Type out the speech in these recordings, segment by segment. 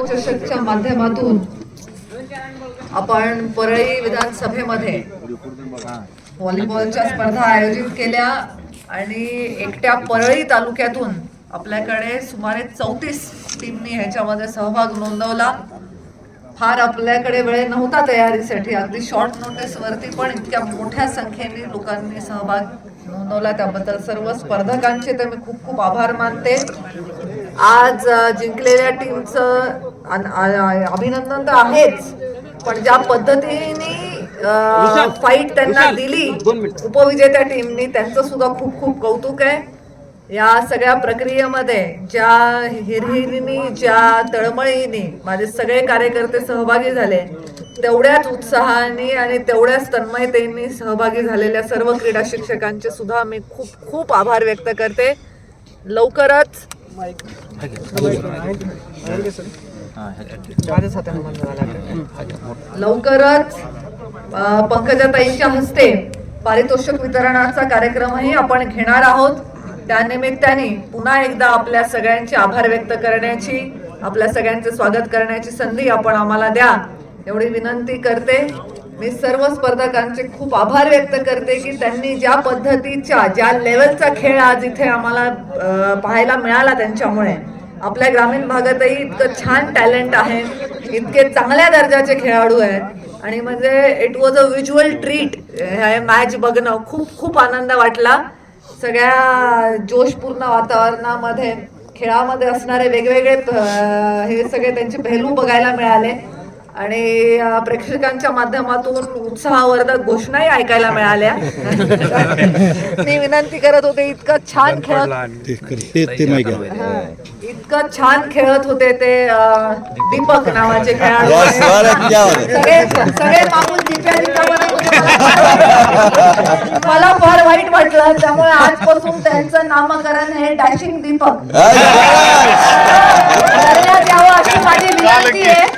चषकच्या माध्यमातून आपण परळी विधानसभेमध्ये व्हॉलीबॉलच्या स्पर्धा आयोजित केल्या आणि एकट्या परळी तालुक्यातून आपल्याकडे सुमारे चौतीस टीमनी ह्याच्यामध्ये सहभाग नोंदवला. फार आपल्याकडे वेळ नव्हता तयारीसाठी. अगदी शॉर्ट नोटीसवरती पण इतक्या मोठ्या संख्येने लोकांनी सहभाग नोंदवला. त्याबद्दल सर्व स्पर्धकांचे तर मी खूप खूप आभार मानते. आज जिंकलेल्या टीमचं अभिनंदन तर आहेच पण ज्या पद्धतीने फाईट त्यांना दिली उपविजेत्या टीमनी त्यांचं सुद्धा खूप खूप कौतुक आहे. या सगळ्या प्रक्रियेमध्ये ज्या हिरहिरीनी ज्या तळमळीने माझे सगळे कार्यकर्ते सहभागी झाले तेवढ्याच उत्साहाने आणि तेवढ्याच तन्मयतेने सहभागी झालेल्या सर्व क्रीडा शिक्षकांचे सुद्धा मी खूप खूप आभार व्यक्त करते. लवकरच लवकरच पंकजाताईंच्या हस्ते पारितोषिक वितरणाचा कार्यक्रमही आपण घेणार आहोत. त्यानिमित्ताने पुन्हा एकदा आपल्या सगळ्यांचे आभार व्यक्त करण्याची आपल्या सगळ्यांचे स्वागत करण्याची संधी आपण आम्हाला द्या. एवढी विनंती करते. मी सर्व स्पर्धकांचे खूप आभार व्यक्त करते की त्यांनी ज्या पद्धतीच्या ज्या लेवलचा खेळ आज इथे आम्हाला पाहायला मिळाला त्यांच्यामुळे. आपल्या ग्रामीण भागातही इतकं छान टॅलेंट आहे इतके चांगल्या दर्जाचे खेळाडू आहेत आणि म्हणजे it was a visual treat हे मॅच बघणं खूप खूप आनंद वाटला. सगळ्या जोशपूर्ण वातावरणामध्ये खेळामध्ये असणारे वेगवेगळे हे सगळे त्यांचे पेहलू बघायला मिळाले. आणि प्रेक्षकांच्या माध्यमातून उत्साहवर्धक घोषणाही ऐकायला मिळाल्या मी विनंती करत होते इतकं छान खेळत. इतकं छान खेळत होते ते दीपक नावाचे खेळाडू. सगळे मागून. मला- फार वाईट वाटलं त्यामुळे आजपासून त्यांचं नामकरण हे डॅशिंग दीपक करण्यात यावं अशी माझी विनंती आहे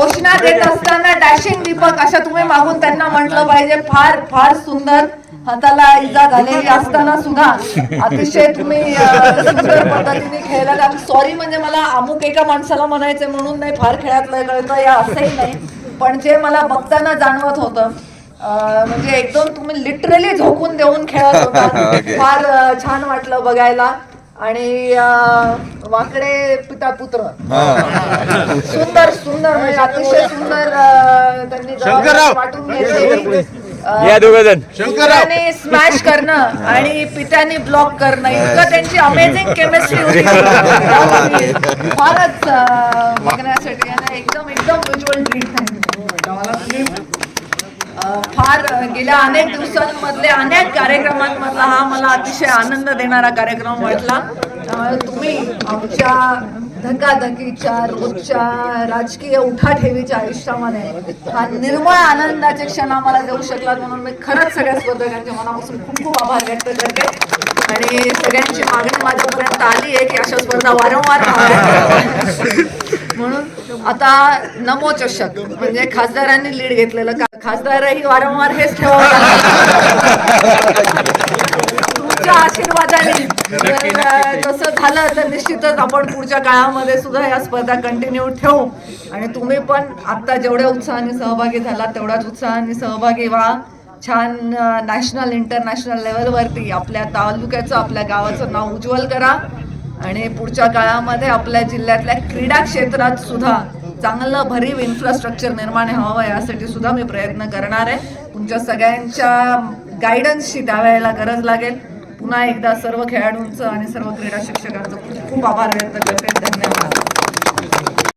घोषणा देत असताना डॅशिंग दीपक अशा तुम्ही मागून त्यांना म्हटलं पाहिजे. फार फार सुंदर हाताला इजा झालेली असताना सुद्धा अतिशय तुम्ही सुंदर पद्धतीने खेळला. सॉरी म्हणजे मला अमुक एका माणसाला म्हणायचं म्हणून नाही फार खेळातलं कळतं या असंही नाही. पण जे मला बघताना जाणवत होतं म्हणजे एकदम तुम्ही लिटरली झोकून देऊन खेळत होता. फार छान वाटलं बघायला. आणि वाकडे पिता पुत्र. सुंदर सुंदर म्हणजे अतिशय सुंदर त्यांनी जबाबदारी वाटून घेतली या दोघं जण पित्याने स्मॅश करणं आणि पित्याने ब्लॉक करणं. इतकं त्यांची अमेझिंग केमिस्ट्री होती. फारच बघण्यासाठी एकदम एकदम व्हिज्युअल ट्रीट मला फार गेल्या अनेक दिवसांमधले अनेक कार्यक्रमांमधला हा मला अतिशय आनंद देणारा कार्यक्रम वाटला. तुम्ही आमच्या धकाधकीच्या रोजच्या राजकीय उठाठेवीच्या आयुष्यामध्ये हा निर्मळ आनंदाचे क्षण आम्हाला देऊ शकलात म्हणून मी खरंच सगळ्या स्पर्धकांच्या मनापासून खूप खूप आभार व्यक्त करते. आणि सगळ्यांची मागणी माझ्यापर्यंत आली आहे की अशा स्पर्धा वारंवार आता नमो चषक म्हणजे खासदारांनी लीड घेतलेलं का? खासदारही वारंवार हेच ठेवा तुमच्या आशीर्वादाने. तसं झालं तर निश्चितच आपण पुढच्या काळामध्ये सुद्धा या स्पर्धा कंटिन्यू ठेवू. आणि तुम्ही पण आता जेवढ्या उत्साहाने सहभागी झाला तेवढ्याच उत्साहाने सहभागी व्हा. छान नॅशनल इंटरनॅशनल लेवलवरती आपल्या तालुक्याचं आपल्या गावाचं नाव उज्ज्वल करा. आणि पुढच्या काळामध्ये आपल्या जिल्ह्यातल्या क्रीडा क्षेत्रात सुद्धा चांगलं भरीव इन्फ्रास्ट्रक्चर निर्माण व्हावं यासाठी सुद्धा मी प्रयत्न करणार आहे. तुमच्या सगळ्यांच्या गायडन्सची त्यावेळेला गरज लागेल. पुन्हा एकदा सर्व खेळाडूंचं आणि सर्व क्रीडा शिक्षकांचं खूप खूप आभार व्यक्त करते. धन्यवाद.